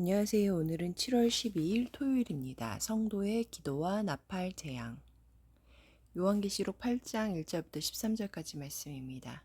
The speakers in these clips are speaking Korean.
안녕하세요. 오늘은 7월 12일 토요일입니다. 성도의 기도와 나팔 재앙. 요한계시록 8장 1절부터 13절까지 말씀입니다.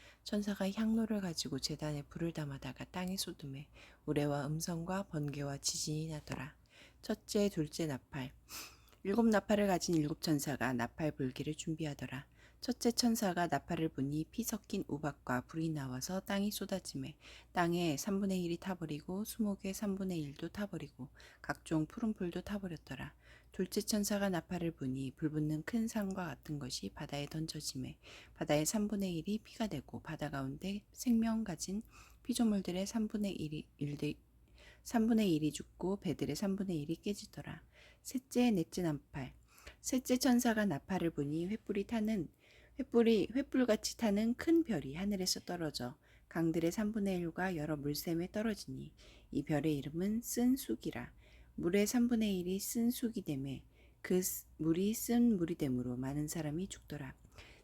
천사가 향로를 가지고 제단에 불을 담아다가 땅에 쏟음에 우레와 음성과 번개와 지진이 나더라. 첫째, 둘째 나팔. 일곱 나팔을 가진 일곱 천사가 나팔 불기를 준비하더라. 첫째 천사가 나팔을 부니 피 섞인 우박과 불이 나와서 땅이 쏟아짐에 땅에 3분의 1이 타버리고 수목의 3분의 1도 타버리고 각종 푸른 풀도 타버렸더라. 둘째 천사가 나팔을 부니 불붙는 큰 산과 같은 것이 바다에 던져짐에 바다의 3분의 1이 피가 되고 바다 가운데 생명 가진 피조물들의 3분의 1이 1대 3분의 1이 죽고 배들의 3분의 1이 깨지더라. 셋째 넷째 나팔 셋째 천사가 나팔을 부니 횃불이 타는 횃불이 횃불같이 타는 큰 별이 하늘에서 떨어져 강들의 3분의 1과 여러 물샘에 떨어지니 이 별의 이름은 쓴 쑥이라 물의 3분의 1이 쓴 쑥이 되매 그 물이 쓴 물이 되므로 많은 사람이 죽더라.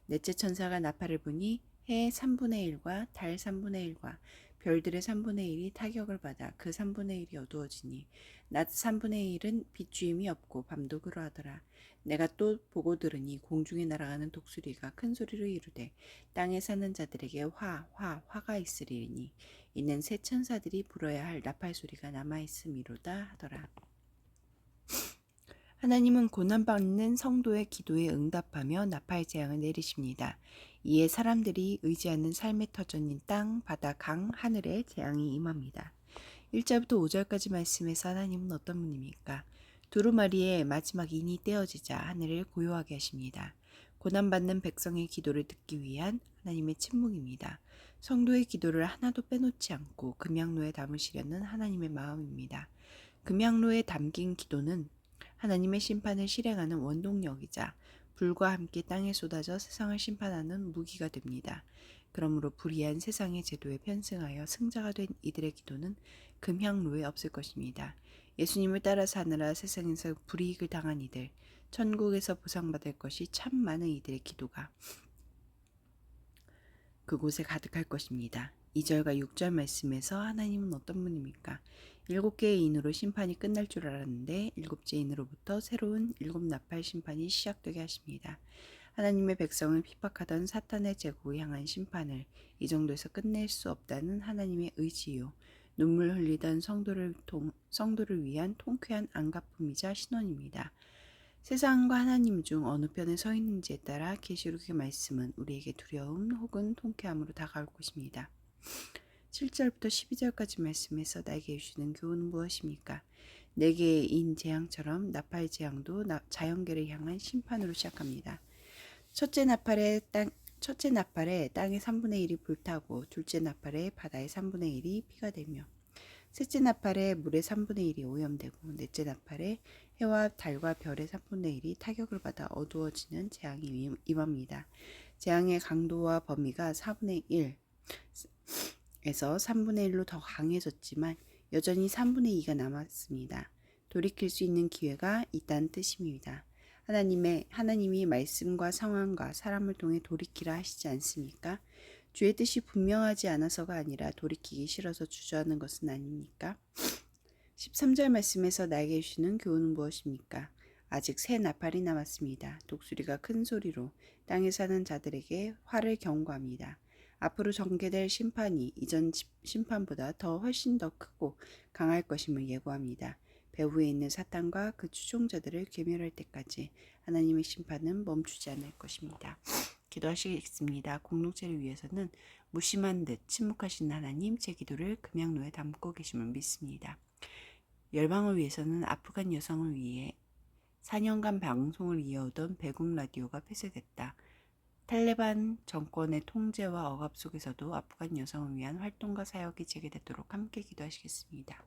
넷째 천사가 나팔을 부니 해 3분의 1과 달 3분의 1과 별들의 3분의 1이 타격을 받아 그 3분의 1이 어두워지니 낮 3분의 1은 빛주임이 없고 밤도 그러하더라. 내가 또 보고 들으니 공중에 날아가는 독수리가 큰 소리로 이르되 땅에 사는 자들에게 화, 화, 화가 있으리니 이는 새 천사들이 불어야 할 나팔 소리가 남아 있음이로다 하더라. 하나님은 고난받는 성도의 기도에 응답하며 나팔 재앙을 내리십니다. 이에 사람들이 의지하는 삶의 터전인 땅, 바다, 강, 하늘에 재앙이 임합니다. 1절부터 5절까지 말씀에서 하나님은 어떤 분입니까? 두루마리의 마지막 인이 떼어지자 하늘을 고요하게 하십니다. 고난받는 백성의 기도를 듣기 위한 하나님의 침묵입니다. 성도의 기도를 하나도 빼놓지 않고 금양로에 담으시려는 하나님의 마음입니다. 금양로에 담긴 기도는 하나님의 심판을 실행하는 원동력이자 불과 함께 땅에 쏟아져 세상을 심판하는 무기가 됩니다. 그러므로 불의한 세상의 제도에 편승하여 승자가 된 이들의 기도는 금향로에 없을 것입니다. 예수님을 따라 사느라 세상에서 불이익을 당한 이들, 천국에서 보상받을 것이 참 많은 이들의 기도가 그곳에 가득할 것입니다. 2절과 6절 말씀에서 하나님은 어떤 분입니까? 일곱 개의 인으로 심판이 끝날 줄 알았는데 일곱째 인으로부터 새로운 일곱 나팔 심판이 시작되게 하십니다. 하나님의 백성을 핍박하던 사탄의 제국을 향한 심판을 이 정도에서 끝낼 수 없다는 하나님의 의지요. 눈물 흘리던 성도를 통, 성도를 위한 통쾌한 안가품이자 신원입니다. 세상과 하나님 중 어느 편에 서 있는지에 따라 계시록의 말씀은 우리에게 두려움 혹은 통쾌함으로 다가올 것입니다. 7절부터 12절까지 말씀에서 나에게 주시는 교훈은 무엇입니까? 네개의 인 재앙처럼 나팔 재앙도 자연계를 향한 심판으로 시작합니다. 첫째 나팔에 땅 첫째 나팔에 땅의 3분의 1이 불타고 둘째 나팔에 바다의 3분의 1이 피가 되며 셋째 나팔에 물의 3분의 1이 오염되고 넷째 나팔에 해와 달과 별의 3분의 1이 타격을 받아 어두워지는 재앙이 임합니다. 재앙의 강도와 범위가 4분의 1, 에서 3분의 1로 더 강해졌지만 여전히 3분의 2가 남았습니다. 돌이킬 수 있는 기회가 있다는 뜻입니다. 하나님의 하나님이 말씀과 상황과 사람을 통해 돌이키라 하시지 않습니까? 주의 뜻이 분명하지 않아서가 아니라 돌이키기 싫어서 주저하는 것은 아닙니까? 13절 말씀에서 나에게 주시는 교훈은 무엇입니까? 아직 새 나팔이 남았습니다. 독수리가 큰 소리로 땅에 사는 자들에게 화를 경고합니다. 앞으로 전개될 심판이 이전 심판보다 더 훨씬 더 크고 강할 것임을 예고합니다. 배후에 있는 사탄과 그 추종자들을 괴멸할 때까지 하나님의 심판은 멈추지 않을 것입니다. 기도하시겠습니다. 공동체를 위해서는 무심한 듯 침묵하신 하나님 제 기도를 금양로에 담고 계심을 믿습니다. 열방을 위해서는 아프간 여성을 위해 4년간 방송을 이어오던 배국 라디오가 폐쇄됐다. 탈레반 정권의 통제와 억압 속에서도 아프간 여성을 위한 활동과 사역이 재개되도록 함께 기도하시겠습니다.